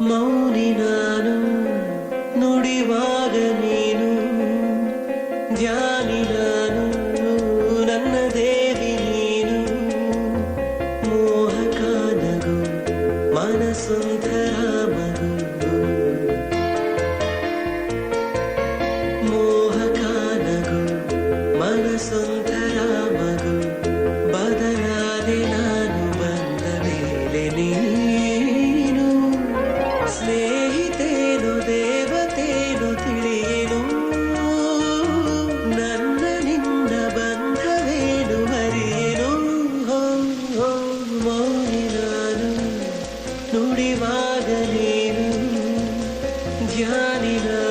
ಮೌನಿ ನಾನು ನುಡಿವಾಗ ನೀನು ಧ್ಯಾನಿ ನಾನು ನನ್ನ ದೇವಿ ನೀನು. ಮೋಹಕ ನಗು முடிவாக நீனும் தியானினா